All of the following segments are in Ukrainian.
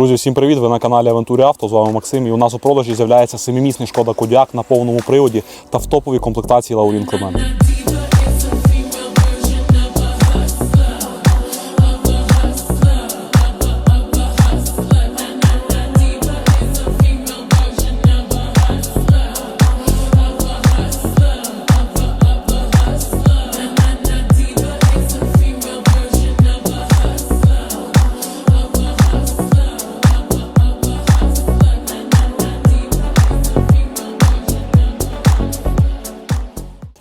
Друзі, всім привіт! Ви на каналі Авентурі Авто. З вами Максим. І у нас у продажі з'являється семимісний шкода Кодіак на повному приводі та в топовій комплектації Лаурін Клемент.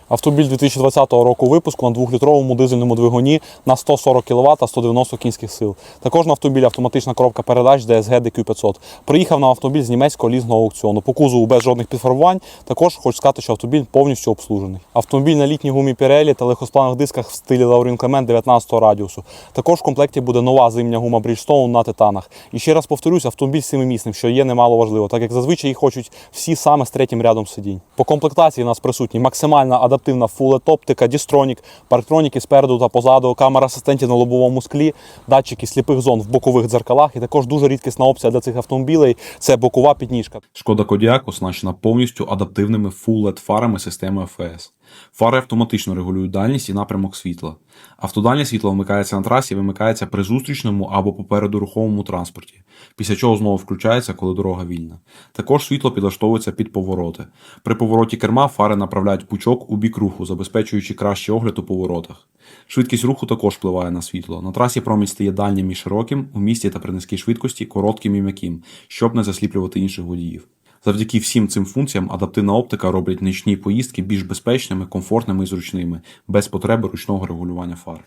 Автомобіль 2020 року випуску на 2-літровому дизельному двигуні на 140 кВт та 190 кінських сил. Також на автомобілі автоматична коробка передач DSG DQ500. Приїхав на автомобіль з німецького лізного аукціону. По кузову без жодних підфарбувань. Також хочу сказати, що автомобіль повністю обслужений. Автомобіль на літній гумі Pirelli та легкосплавних дисках в стилі Laurin Clement 19 радіусу. Також в комплекті буде нова зимня гума Bridgestone на титанах. І ще раз повторюсь, автомобіль семимісним, що є немало важливо, так як зазвичай їх хочуть всі саме з третім рядом сидінь. По комплектації у нас присутні максимальна адаптивна фулет оптика, дістронік, парктроніки спереду та позаду, камера асистентів на лобовому склі, датчики сліпих зон в бокових дзеркалах. І також дуже рідкісна опція для цих автомобілей це бокова підніжка. Шкода Кодіак оснащена повністю адаптивними фулет фарами системи ФС. Фари автоматично регулюють дальність і напрямок світла. Автодальне світло вмикається на трасі і вимикається при зустрічному або попереду рухомому транспорті, після чого знову включається, коли дорога вільна. Також світло підлаштовується під повороти. При повороті керма фари направляють пучок у бік руху, забезпечуючи кращий огляд у поворотах. Швидкість руху також впливає на світло. На трасі промінь стає дальнім і широким, у місті та при низькій швидкості коротким і м'яким, щоб не засліплювати інших водіїв. Завдяки всім цим функціям адаптивна оптика робить нічні поїздки більш безпечними, комфортними і зручними, без потреби ручного регулювання фар.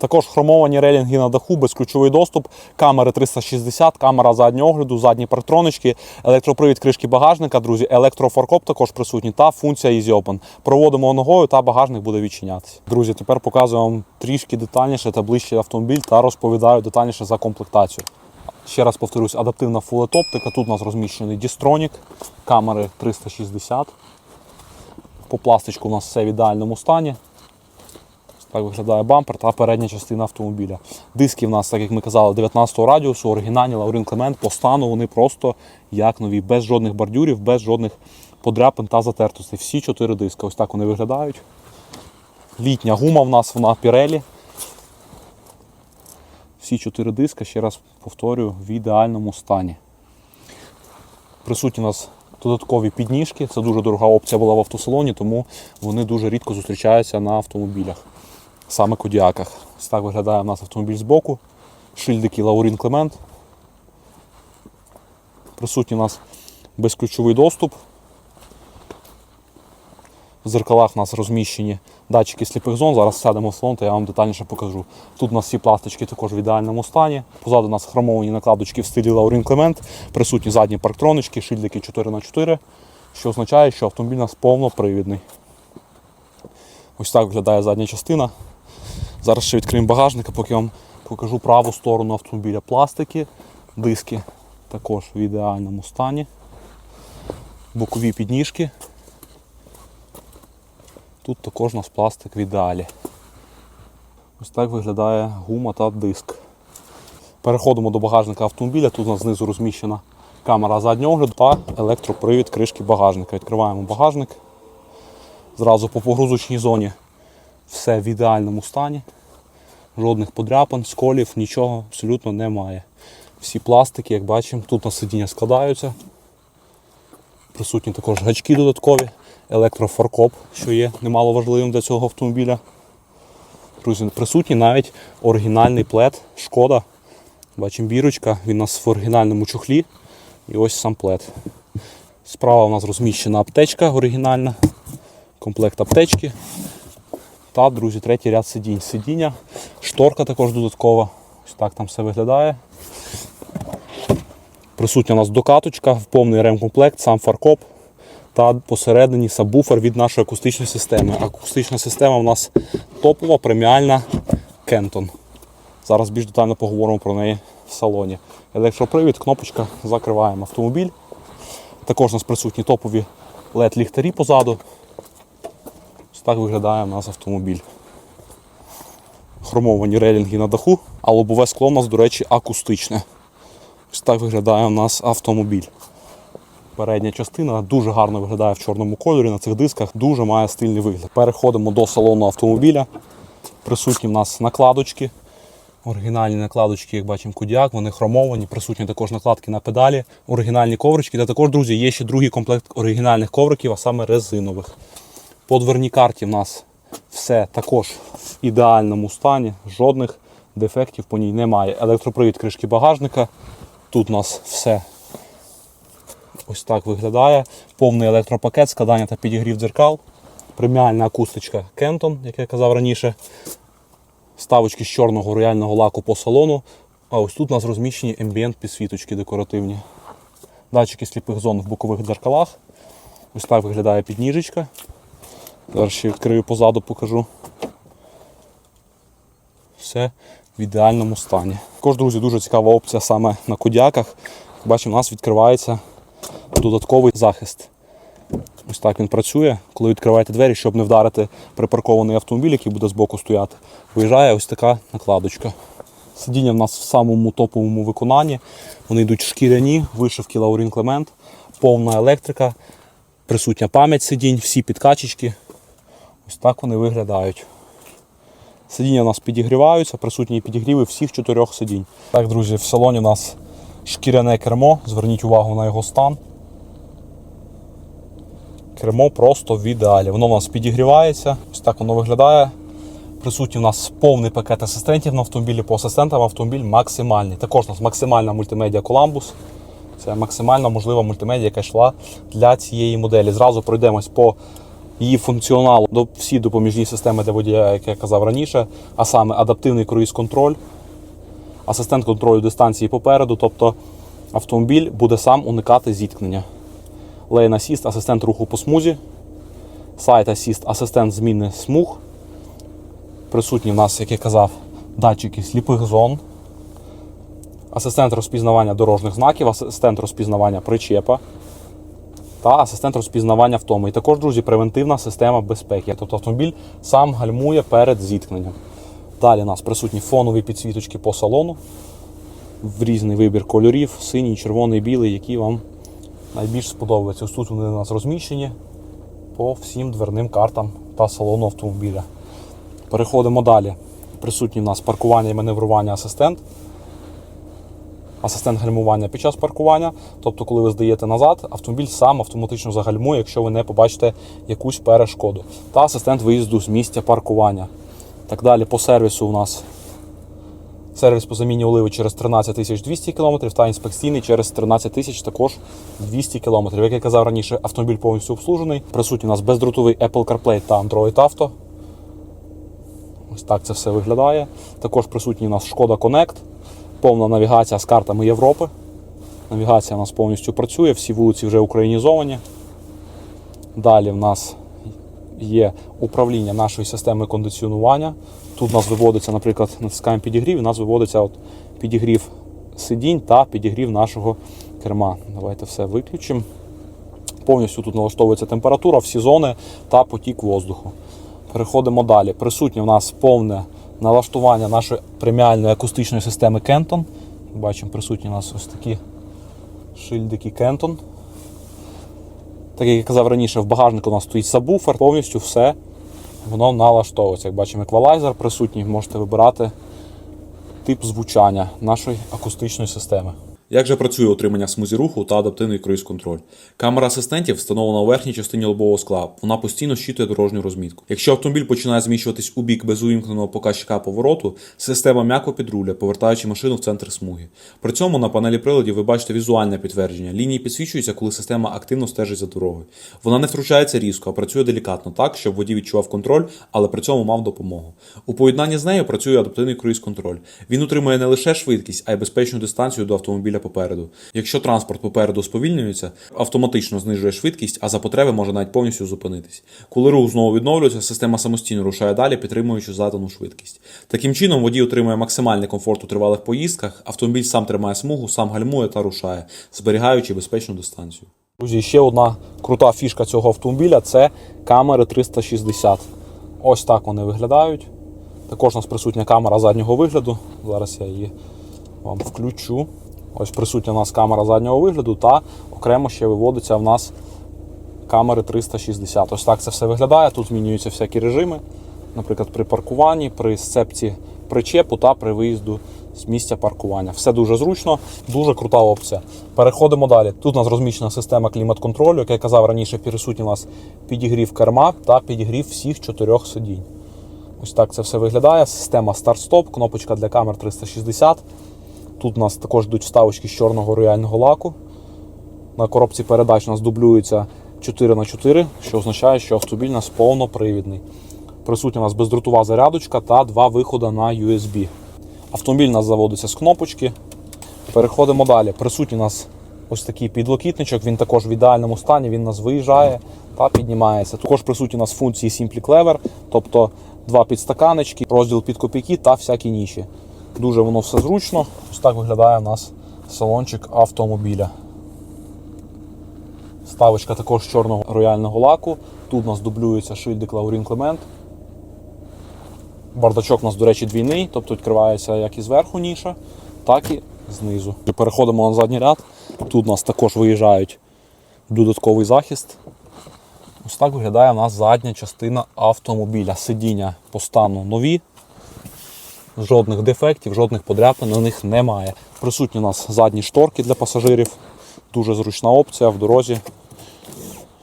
Також хромовані релінги на даху, безключовий доступ, камери 360, камера заднього огляду, задні парктронички, електропривід кришки багажника, друзі, електрофаркоп також присутній та функція Easy Open. Проводимо ногою та багажник буде відчинятися. Друзі, тепер показую вам трішки детальніше та ближче автомобіль та розповідаю детальніше за комплектацію. Ще раз повторюсь, адаптивна Full LED оптика. Тут у нас розміщений дістронік, камери 360. По пластичку у нас все в ідеальному стані. Так виглядає бампер та передня частина автомобіля. Диски в нас, так як ми казали, 19 радіусу, оригінальні Лаурин Клемент. По стану вони просто як нові, без жодних бордюрів, без жодних подряпин та затертостей. Всі чотири диски. Ось так вони виглядають. Літня гума в нас вона Pirelli. Всі чотири диска, ще раз повторюю, в ідеальному стані. Присутні у нас додаткові підніжки. Це дуже дорога опція була в автосалоні, тому вони дуже рідко зустрічаються на автомобілях саме Кодіаках. Ось так виглядає у нас автомобіль збоку. Шильдики Лаурін Клемент. Присутній у нас безключовий доступ. В зеркалах у нас розміщені датчики сліпих зон. Зараз сядемо в салон, то я вам детальніше покажу. Тут у нас всі пластички також в ідеальному стані. Позаду у нас хромовані накладочки в стилі Лаурін Клемент. Присутні задні парктронички, шильдики 4х4, що означає, що автомобіль у нас повнопривідний. Ось так виглядає задня частина. Зараз ще відкриємо багажника, поки я вам покажу праву сторону автомобіля. Пластики, диски також в ідеальному стані. Бокові підніжки. Тут також у нас пластик в ідеалі. Ось так виглядає гума та диск. Переходимо до багажника автомобіля. Тут у нас знизу розміщена камера заднього огляду та електропривід кришки багажника. Відкриваємо багажник. Зразу по погрузочній зоні все в ідеальному стані. Жодних подряпин, сколів, нічого абсолютно немає. Всі пластики, як бачимо, тут на сидіння складаються. Присутні також гачки додаткові, електрофаркоп, що є немало важливим для цього автомобіля. Друзі, присутній навіть оригінальний плед, шкода. Бачимо бірочка, він у нас в оригінальному чохлі. І ось сам плед. Справа у нас розміщена аптечка оригінальна, комплект аптечки. Та, друзі, третій ряд сидінь. Сидіння, шторка також додаткова. Ось так там все виглядає. Присутня у нас докаточка, в повний ремкомплект, сам фаркоп та посередині сабвуфер від нашої акустичної системи. Акустична система у нас топова, преміальна Кентон. Зараз більш детально поговоримо про неї в салоні. Електропривід, кнопочка, закриваємо автомобіль. Також у нас присутні топові LED-ліхтарі позаду. Ось так виглядає у нас автомобіль. Хромовані релінги на даху, а лобове скло у нас, до речі, акустичне. Ось так виглядає у нас автомобіль. Передня частина дуже гарно виглядає в чорному кольорі на цих дисках, дуже має стильний вигляд. Переходимо до салону автомобіля. Присутні в нас накладочки. Оригінальні накладочки, як бачимо, кудіак, вони хромовані, присутні також накладки на педалі, оригінальні коврички. Та також, друзі, є ще другий комплект оригінальних ковриків, а саме резинових. По дверній карті в нас все також в ідеальному стані, жодних дефектів по ній немає. Електропривід кришки багажника. Тут у нас все ось так виглядає. Повний електропакет, складання та підігрів дзеркал. Преміальна акустичка Кентон, як я казав раніше. Ставочки з чорного рояльного лаку по салону. А ось тут у нас розміщені ембієнт підсвіточки декоративні. Датчики сліпих зон в бокових дзеркалах. Ось так виглядає підніжечка. Зараз ще відкрию позаду, покажу. Все в ідеальному стані. Також, друзі, дуже цікава опція саме на кодяках. Бачимо, у нас відкривається додатковий захист. Ось так він працює. Коли відкриваєте двері, щоб не вдарити припаркований автомобіль, який буде збоку стояти, виїжджає ось така накладочка. Сидіння в нас в самому топовому виконанні. Вони йдуть шкіряні, вишивки Лаурін Клемент, повна електрика, присутня пам'ять сидінь, всі підкачечки. Ось так вони виглядають. Сидіння у нас підігріваються, присутні підігріви всіх чотирьох сидінь. Так, друзі, в салоні у нас шкіряне кермо. Зверніть увагу на його стан. Кермо просто в ідеалі. Воно у нас підігрівається, ось так воно виглядає. Присутній у нас повний пакет асистентів на автомобілі. По асистентам автомобіль максимальний. Також у нас максимальна мультимедіа Columbus. Це максимальна можлива мультимедіа, яка йшла для цієї моделі. Зразу пройдемось по її функціоналу до всі допоміжні системи для водія, як я казав раніше, а саме адаптивний круїз-контроль, асистент контролю дистанції попереду, тобто автомобіль буде сам уникати зіткнення. Lane Assist – асистент руху по смузі, Side Assist – асистент зміни смуг. Присутні в нас, як я казав, датчики сліпих зон, асистент розпізнавання дорожніх знаків, асистент розпізнавання причепа та асистент розпізнавання втоми. І також, друзі, превентивна система безпеки. Тобто автомобіль сам гальмує перед зіткненням. Далі у нас присутні фонові підсвіточки по салону в різний вибір кольорів, синій, червоний, білий, які вам найбільш сподобаються. Ось тут вони у нас розміщені по всім дверним картам та салону автомобіля. Переходимо далі. Присутні в нас паркування і маневрування асистент. Асистент гальмування під час паркування. Тобто, коли ви здаєте назад, автомобіль сам автоматично загальмує, якщо ви не побачите якусь перешкоду. Та асистент виїзду з місця паркування. Так далі, по сервісу у нас сервіс по заміні оливи через 13 200 км та інспекційний через 13 тисяч також 200 км. Як я казав раніше, автомобіль повністю обслужений. Присутній у нас бездротовий Apple CarPlay та Android Auto. Ось так це все виглядає. Також присутній у нас Шкода Connect, повна навігація з картами Європи. Навігація у нас повністю працює, всі вулиці вже українізовані. Далі в нас є управління нашої системи кондиціонування. Тут у нас виводиться, наприклад, натискаємо підігрів, у нас виводиться от підігрів сидінь та підігрів нашого керма. Давайте все виключимо. Повністю тут налаштовується температура, всі зони та потік воздуху. Переходимо далі. Присутнє в нас повне налаштування нашої преміальної акустичної системи Kenton. Бачимо, присутні у нас ось такі шильдики Kenton. Так як я казав раніше, в багажнику у нас стоїть сабвуфер, повністю все воно налаштовується. Як бачимо, еквалайзер присутній, можете вибирати тип звучання нашої акустичної системи. Як же працює отримання смузі руху та адаптивний круїз-контроль? Камера асистентів встановлена у верхній частині лобового скла. Вона постійно щитує дорожню розмітку. Якщо автомобіль починає зміщуватись у бік без увімкненого показчика повороту, система м'яко підрулює, повертаючи машину в центр смуги. При цьому на панелі приладів ви бачите візуальне підтвердження. Лінії підсвічуються, коли система активно стежить за дорогою. Вона не втручається різко, а працює делікатно так, щоб водій відчував контроль, але при цьому мав допомогу. У поєднанні з нею працює адаптивний круїз-контроль. Він утримує не лише швидкість, а й безпечну дистанцію до автомобіля попереду. Якщо транспорт попереду сповільнюється, автоматично знижує швидкість, а за потреби може навіть повністю зупинитись. Коли рух знову відновлюється, система самостійно рушає далі, підтримуючи задану швидкість. Таким чином, водій отримує максимальний комфорт у тривалих поїздках, автомобіль сам тримає смугу, сам гальмує та рушає, зберігаючи безпечну дистанцію. Друзі, ще одна крута фішка цього автомобіля це камери 360. Ось так вони виглядають. Також у нас присутня камера заднього вигляду. Зараз я її вам включу. Ось присутня у нас камера заднього вигляду та окремо ще виводиться в нас камери 360. Ось так це все виглядає. Тут змінюються всякі режими. Наприклад, при паркуванні, при сцепці причепу та при виїзду з місця паркування. Все дуже зручно, дуже крута опція. Переходимо далі. Тут у нас розміщена система клімат-контролю, як я казав раніше, присутній у нас підігрів керма та підігрів всіх чотирьох сидінь. Ось так це все виглядає. Система старт-стоп, кнопочка для камер 360. Тут у нас також йдуть вставочки з чорного рояльного лаку. На коробці передач у нас дублюється 4х4, що означає, що автомобіль у нас повнопривідний. Присутня у нас бездротова зарядочка та два виходи на USB. Автомобіль у нас заводиться з кнопочки. Переходимо далі. Присутній у нас ось такий підлокітничок, він також в ідеальному стані, він у нас виїжджає та піднімається. Також присутні у нас функції Simply Clever, тобто два підстаканечки, розділ під копійки та всякі ніші. Дуже воно все зручно. Ось так виглядає у нас салончик автомобіля. Ставочка також чорного рояльного лаку. Тут у нас дублюється шильдик Lauryn Clement. Бардачок у нас, до речі, двійний, тобто відкривається як і зверху ніша, так і знизу. Переходимо на задній ряд. Тут у нас також виїжджають додатковий захист. Ось так виглядає у нас задня частина автомобіля. Сидіння по стану нові. Жодних дефектів, жодних подряпин на них немає. Присутні у нас задні шторки для пасажирів. Дуже зручна опція в дорозі,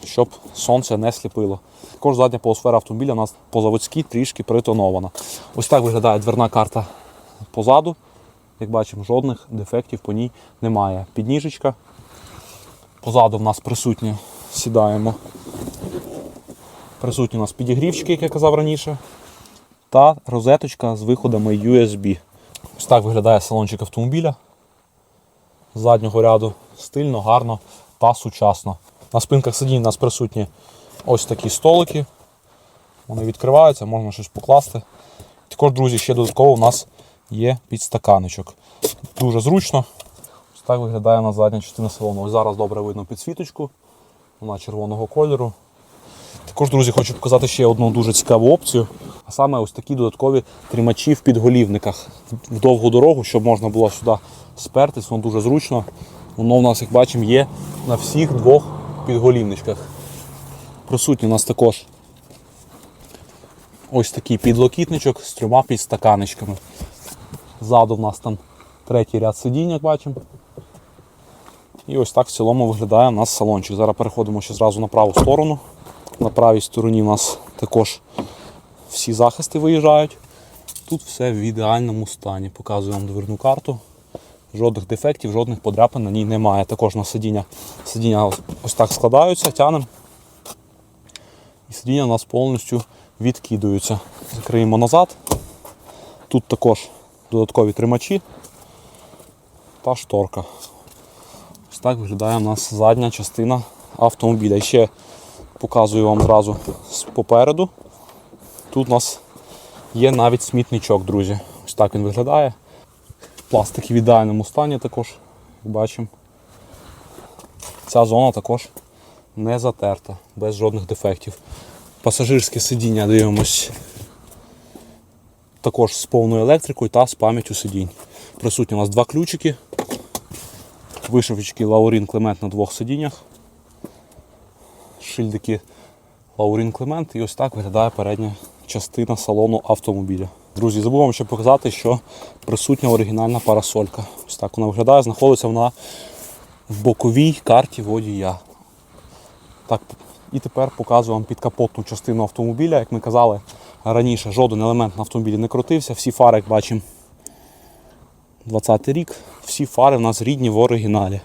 щоб сонце не сліпило. Також задня полосфера автомобіля у нас по-заводськи трішки притонована. Ось так виглядає дверна карта позаду. Як бачимо, жодних дефектів по ній немає. Підніжечка. Позаду в нас присутні, сідаємо. Присутні у нас підігрівчики, як я казав раніше. Та розеточка з виходами USB. Ось так виглядає салончик автомобіля. Заднього ряду стильно, гарно та сучасно. На спинках сидінь у нас присутні ось такі столики. Вони відкриваються, можна щось покласти. Також, друзі, ще додатково у нас є підстаканечок. Дуже зручно. Ось так виглядає на задня частина салону. Ось зараз добре видно підсвіточку. Вона червоного кольору. Також, друзі, хочу показати ще одну дуже цікаву опцію. А саме ось такі додаткові тримачі в підголівниках в довгу дорогу, щоб можна було сюди спертись, воно дуже зручно. Воно у нас, як бачимо, є на всіх двох підголівничках. Присутній у нас також ось такий підлокітничок з трьома підстаканечками. Ззаду в нас там третій ряд сидінь, як бачимо. І ось так в цілому виглядає у нас салончик. Зараз переходимо ще зразу на праву сторону. На правій стороні у нас також всі захисти виїжджають. Тут все в ідеальному стані. Показую вам дверну карту. Жодних дефектів, жодних подряпин на ній немає. Також на сидіння. Сидіння ось- так складаються, тянемо. І сидіння у нас повністю відкидаються. Закриємо назад. Тут також додаткові тримачі та шторка. Ось так виглядає у нас задня частина автомобіля. І ще показую вам зразу попереду. Тут у нас є навіть смітничок, друзі. Ось так він виглядає. Пластик в ідеальному стані також, як бачимо. Ця зона також не затерта, без жодних дефектів. Пасажирське сидіння дивимось також з повною електрикою та з пам'яттю сидінь. Присутні у нас два ключики. Вишивочки Лаурін Клемент на двох сидіннях. Шильдики Лаурін Клемент. І ось так виглядає передня частина салону автомобіля. Друзі, забув вам ще показати, що присутня оригінальна парасолька. Ось так вона виглядає, знаходиться вона в боковій карті водія. Так, і тепер показую вам підкапотну частину автомобіля. Як ми казали раніше, жоден елемент на автомобілі не крутився. Всі фари, як бачимо, 20-й рік, всі фари в нас рідні в оригіналі.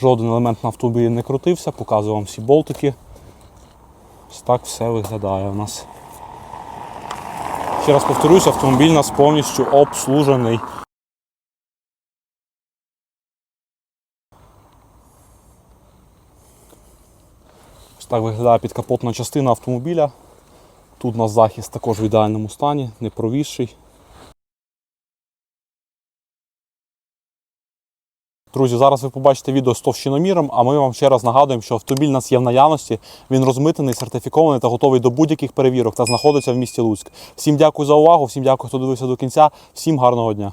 Жоден елемент на автомобілі не крутився, показую вам всі болтики. Ось так все виглядає у нас. Ще раз повторюсь, автомобіль у нас повністю обслужений. Ось так виглядає підкапотна частина автомобіля. Тут у нас захист також в ідеальному стані, не провісший. Друзі, зараз ви побачите відео з товщиноміром, а ми вам ще раз нагадуємо, що автомобіль у нас є в наявності. Він розмитений, сертифікований та готовий до будь-яких перевірок та знаходиться в місті Луцьк. Всім дякую за увагу, всім дякую, хто дивився до кінця. Всім гарного дня.